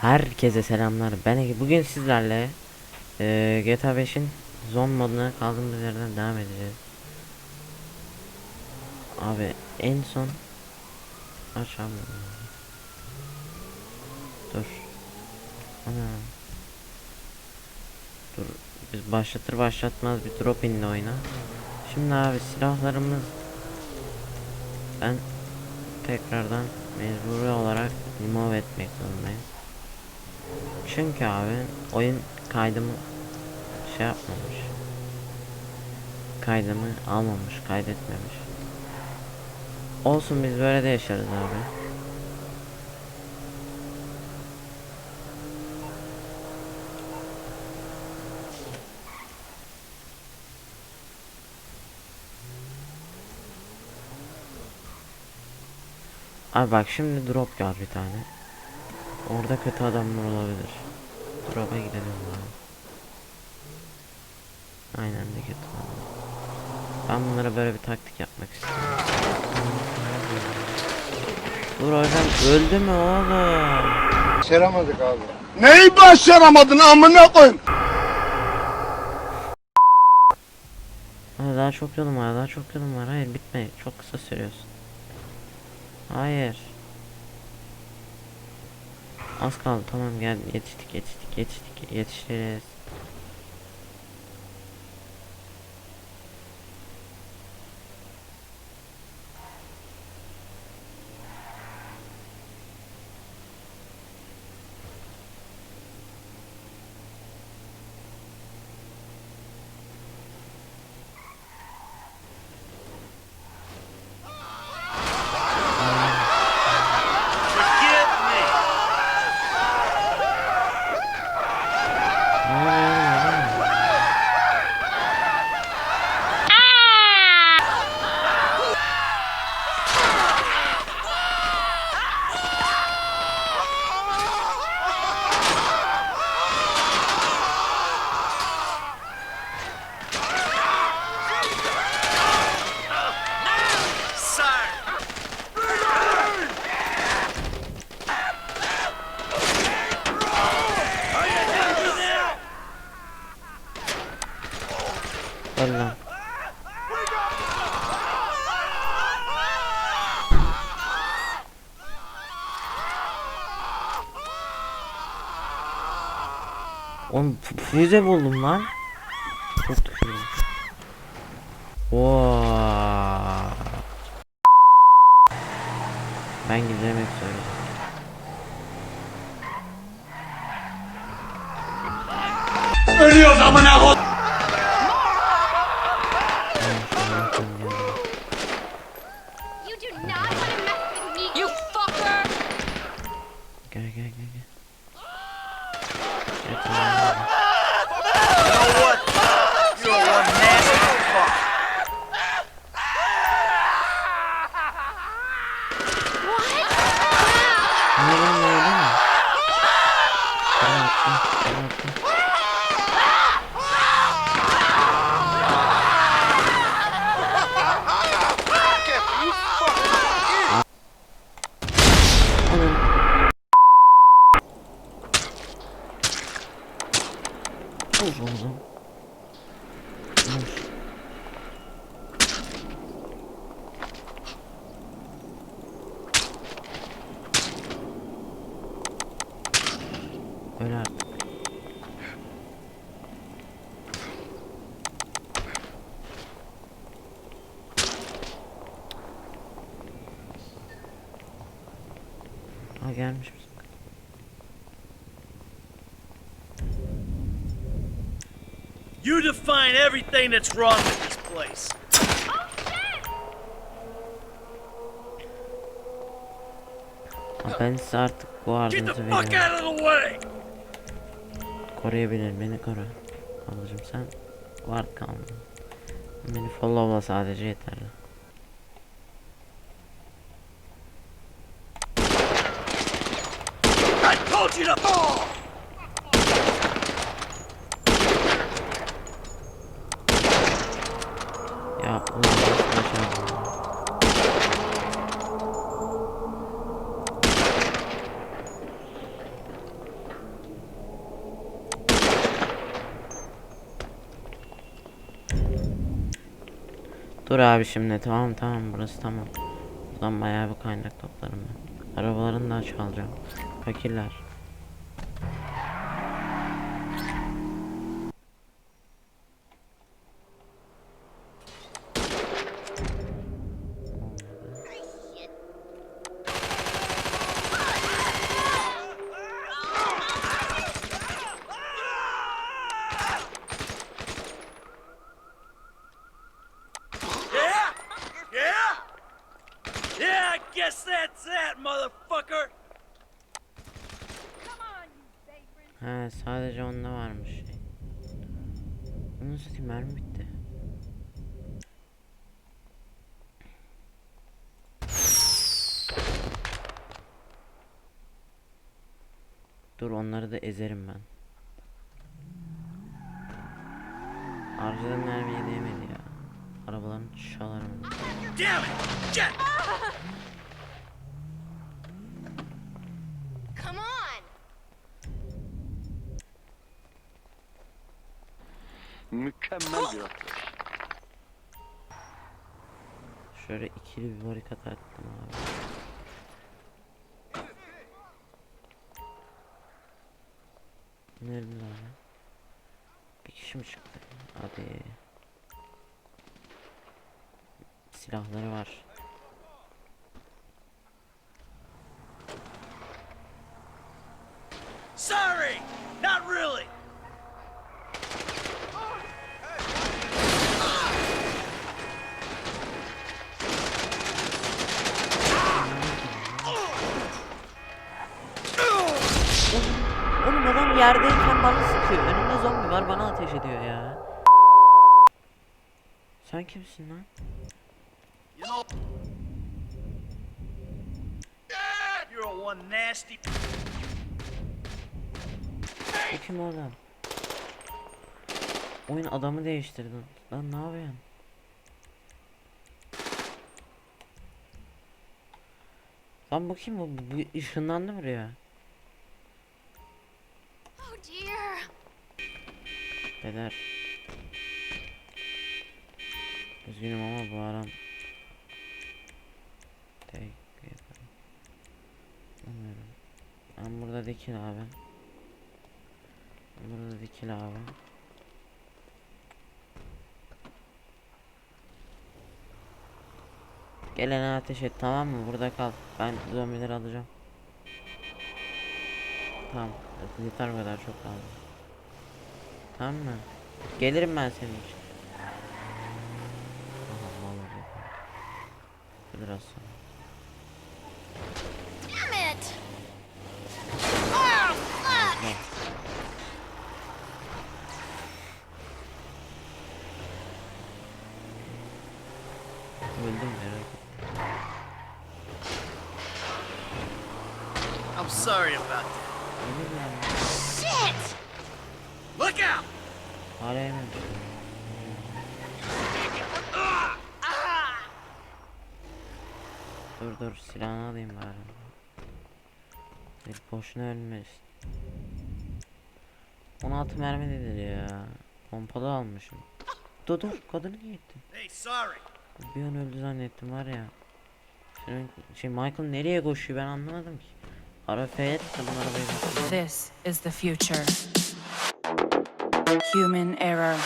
Herkese selamlar. Ben. Bugün sizlerle eee, GTA 5'in zon moduna kaldığımız yerden devam edeceğiz. Abi en son aç. Dur. Ana. Dur. Biz başlatır başlatmaz bir drop indi oyuna. Şimdi abi silahlarımız ben tekrardan mecburi olarak remove etmek zorundayım. Çünkü abi oyun kaydımı şey yapmamış. Kaydımı almamış, kaydetmemiş. Olsun biz böyle de yaşarız abi. Abi bak şimdi drop gel bir tane. Orada kötü adamlar olabilir. Drop'a gidelim abi. Aynen de kötü adam. Ben bunlara böyle bir taktik yapmak istiyorum. Dur hocam öldü mü oğlum? Başaramadık abi. Neyi başaramadın amına koyayım? Daha çok yolum var daha çok yolum var. Hayır bitme çok kısa sürüyorsun. Hayır. Az kaldı tamam gel yetiştik yetiştik yetiştik yetişiriz. Ne oluyor oğlum, öyle mi? Öl lan. Oğlum füze buldum lan. Çok tükürdüm. Vaa. Ben gideceğim hep Oğlum. Vur oğlum. Vur. Öyle artık. You define everything that's wrong with this place. Ha, ben size artık bu Get the fuck out of the way! Koruyabilir beni koru. Ablacım sen guard kalma. Beni followla sadece yeterli. I told you to. Dur abi şimdi tamam tamam burası tamam. Buradan bayağı bir kaynak toplarım ben. Arabalarını da çalacağım. Fakirler. He sadece onda varmış şey. Bunu satayım mermi bitti. Dur onları da ezerim ben. Harcadan mermiyi değmedi ya. Arabalarını çalarım. Damn it! Jet! Mükemmel bir atış. Şöyle ikili bir barikat attım abi. Nerede lan? Bir kişi mi çıktı? Hadi. Silahları var. Yerdeyken bana sıkıyor. Önümde zombi var bana ateş ediyor ya. Sen kimsin lan? Bu kim oğlum? Oyun adamı değiştirdi. Lan ne yapıyorsun? Lan bakayım bu, bu ışınlandı buraya. Oh dear! Beder. Üzgünüm ama bu aram tek. Bilmiyorum. Ben burada dikil abi. Ben burada dikil abi. Gelene ateş et tamam mı? Burada kal. Ben zombileri alacağım. Tamam. Yeter kadar çok kaldı. Tamam mı? Gelirim ben senin için. Aha vallahi. Biraz sonra. Damn it! Oh, fuck! Öldüm merak etme. I'm sorry about that. Yememiş. Dur dur silahını alayım bari. Bir boşuna ölmesin. 16 mermi dedi ya. Pompalı almışım. Dur dur kadını niye ettin? Hey, sorry. Bir an öldü zannettim var ya. Senin, şey Michael nereye koşuyor ben anlamadım ki. Ara F'ye tıkladım arabayı. This is the future. Human error.